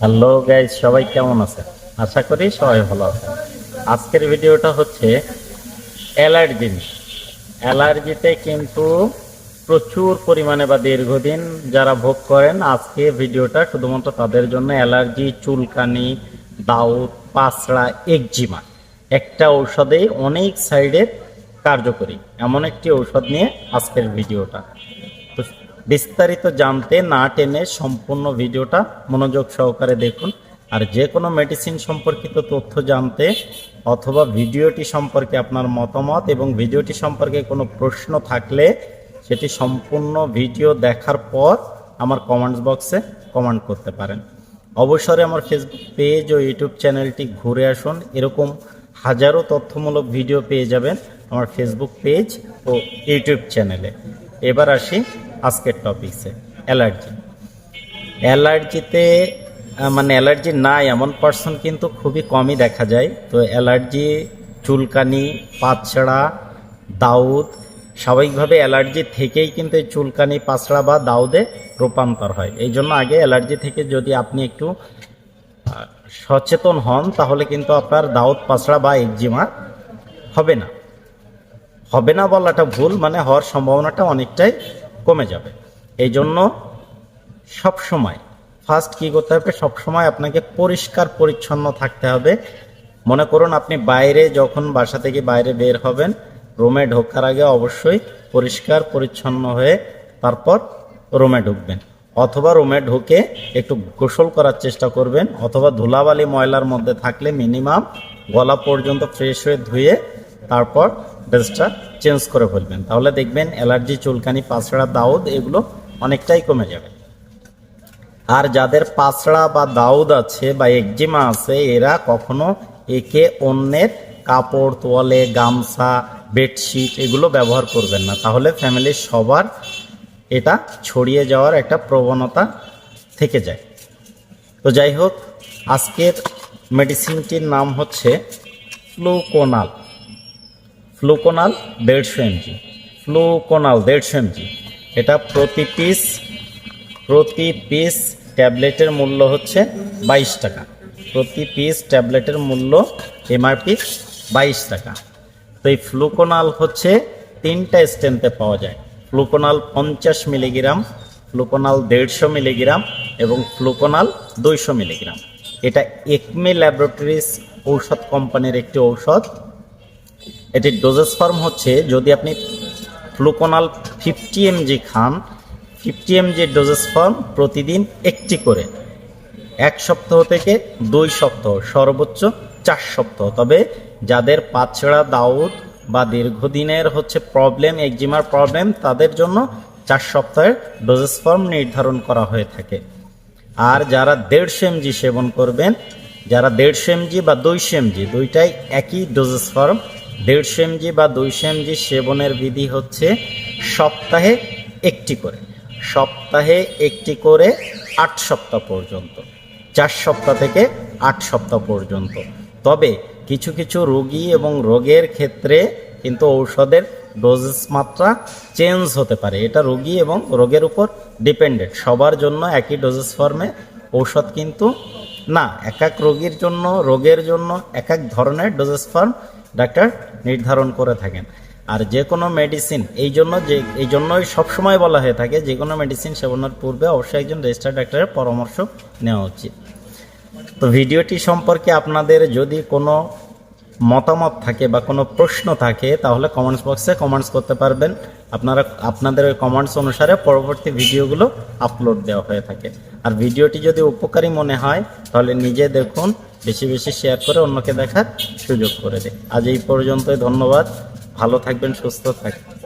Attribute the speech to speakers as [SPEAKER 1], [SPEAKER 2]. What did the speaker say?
[SPEAKER 1] Hello guys সবাই কেমন আছে আশা করি সবাই ভালো আছে আজকের ভিডিওটা হচ্ছে অ্যালার্জি অ্যালার্জিতে কিন্তু প্রচুর পরিমাণে বা দীর্ঘদিন যারা ভোগ করেন, আজকে ভিডিওটা শুধুমাত্র তাদের জন্য অ্যালার্জি, চুলকানি, দাউদ, পাঁচড়া, একজিমা একটা ঔষধেই অনেক সাইডের কার্যকরী। এমন একটি ঔষধ নিয়ে আজকের ভিডিওটা। বিস্তারিত জানতে না টেনে সম্পূর্ণ ভিডিওটা মনোযোগ সহকারে দেখুন। আর যে কোনো মেডিসিন সম্পর্কিত তথ্য জানতে অথবা ভিডিওটি সম্পর্কে আপনার মতামত এবং ভিডিওটি সম্পর্কে কোনো প্রশ্ন থাকলে সেটি সম্পূর্ণ ভিডিও দেখার পর আমার কমেন্টস বক্সে কমেন্ট করতে পারেন। অবসরে আমার ফেসবুক পেজ ও ইউটিউব চ্যানেলটি ঘুরে আসুন। এরকম হাজারো তথ্যমূলক ভিডিও পেয়ে যাবেন আমার ফেসবুক পেজ ও ইউটিউব চ্যানেলে এবার আসি আজকের টপিকসে অ্যালার্জি অ্যালার্জিতে মানে অ্যালার্জি নাই, এমন পার্সন কিন্তু খুবই কমই দেখা যায়। তো অ্যালার্জি চুলকানি, পাতছাড়া, দাউদ, স্বাভাবিকভাবে অ্যালার্জি থেকেই কিন্তু এই চুলকানি পাছড়া বা দাউদে রূপান্তর হয়। এই জন্য আগে অ্যালার্জি থেকে যদি আপনি একটু সচেতন হন, তাহলে কিন্তু আপনার দাউদ পাছড়া বা একজিমা হবে না। হবে না বলাটা ভুল মানে হওয়ার সম্ভাবনাটা অনেকটাই কমে যাবে। এই জন্য সবসময় ফার্স্ট কি করতে হবে? সবসময় আপনাকে পরিষ্কার, পরিচ্ছন্ন থাকতে হবে। মনে করুন আপনি বাইরে যখন বাসা থেকে বাইরে বের হবেন, রুমে ঢোকার আগে অবশ্যই পরিষ্কার, পরিচ্ছন্ন হয়ে তারপর রুমে ঢুকবেন। অথবা রুমে ঢুকে একটু গোসল করার চেষ্টা করবেন, অথবা ধুলাবালি ময়লার মধ্যে থাকলে মিনিমাম গলা পর্যন্ত ফ্রেশ হয়ে ধুয়ে তারপর ড্রেসটা চেঞ্জ করে ফেলবেন। তাহলে দেখবেন অ্যালার্জি, চুলকানি পাছড়া দাউদ এগুলো অনেকটাই কমে যাবে। আর যাদের পাছড়া বা দাউদ আছে বা একজিমা আছে, এরা কখনো একে অন্যের কাপড়, তোয়ালে, গামছা, বেডশিট এগুলো ব্যবহার করবেন না। তাহলে ফ্যামিলির সবার এটা ছড়িয়ে যাওয়ার একটা প্রবণতা থেকে যায়। তো যাই হোক, আজকের মেডিসিনটির নাম হচ্ছে ফ্লুকোনাল ফ্লুকোনাল দেড়শো এমজি। ফ্লুকোনাল দেড়শো এমজি। এটা প্রতি পিস প্রতি পিস ট্যাবলেটের মূল্য হচ্ছে বাইশ টাকা। প্রতি পিস ট্যাবলেটের মূল্য এমআরপি বাইশ টাকা। তো এই ফ্লুকোনাল হচ্ছে তিনটা স্ট্রেন্থে পাওয়া যায়। ফ্লুকোনাল পঞ্চাশ মিলিগ্রাম, ফ্লুকোনাল দেড়শো মিলিগ্রাম এবং ফ্লুকোনাল দুইশো মিলিগ্রাম। এটা একমি ল্যাবরেটরিজ ঔষধ কোম্পানির একটি ঔষধ। এটির ডোজেস ফর্ম হচ্ছে যদি আপনি ফ্লুকোনাল ফিফটি এমজি খান ফিফটি এমজি ডোজেস ফর্ম প্রতিদিন একটি করে। এক সপ্তাহ থেকে দুই সপ্তাহ, সর্বোচ্চ চার সপ্তাহ। তবে যাদের পাছড়া দাউদ বা দীর্ঘদিনের হচ্ছে প্রবলেম একজিমার প্রবলেম তাদের জন্য চার সপ্তাহের ডোজেস ফর্ম নির্ধারণ করা হয়ে থাকে। আর যারা দেড়শো এমজি সেবন করবেন, যারা দেড়শো এমজি বা দুইশো এমজি দুইটাই একই ডোজেস ফর্ম দেড়শো এমজি বা দুইশো এমজি সেবনের বিধি হচ্ছে সপ্তাহে একটি করে। সপ্তাহে একটি করে আট সপ্তাহ পর্যন্ত। চার সপ্তাহ থেকে আট সপ্তাহ পর্যন্ত। তবে কিছু কিছু রোগী এবং রোগের ক্ষেত্রে কিন্তু ঔষধের ডোজেস মাত্রা চেঞ্জ হতে পারে। এটা রোগী এবং রোগের উপর ডিপেন্ডেন্ট। সবার জন্য একই ডোজেস ফর্মে ঔষধ কিন্তু না। এক এক রোগীর জন্য, রোগের জন্য এক এক ধরনের ডোজেস ফর্ম ডাক্তার নির্ধারণ করে থাকেন। আর যে কোনো মেডিসিন এই জন্য যে, এই জন্যই সবসময় বলা হয়ে থাকে যে কোনো মেডিসিন সেবনের পূর্বে অবশ্যই একজন রেজিস্টার্ড ডাক্তারের পরামর্শ নেওয়া উচিত। তো ভিডিওটি সম্পর্কে আপনাদের যদি কোনো মতামত থাকে বা কোনো প্রশ্ন থাকে, তাহলে কমেন্টস বক্সে কমেন্টস করতে পারবেন। আপনারা, আপনাদের কমেন্টস অনুসারে পরবর্তী ভিডিওগুলো আপলোড দেওয়া হয়ে থাকে। আর ভিডিওটি যদি উপকারী মনে হয়, তাহলে নিজে দেখুন বেশি বেশি শেয়ার করে অন্যকে দেখার সুযোগ করে দেয় আজ এই পর্যন্তই, ধন্যবাদ। ভালো থাকবেন, সুস্থ থাকবেন।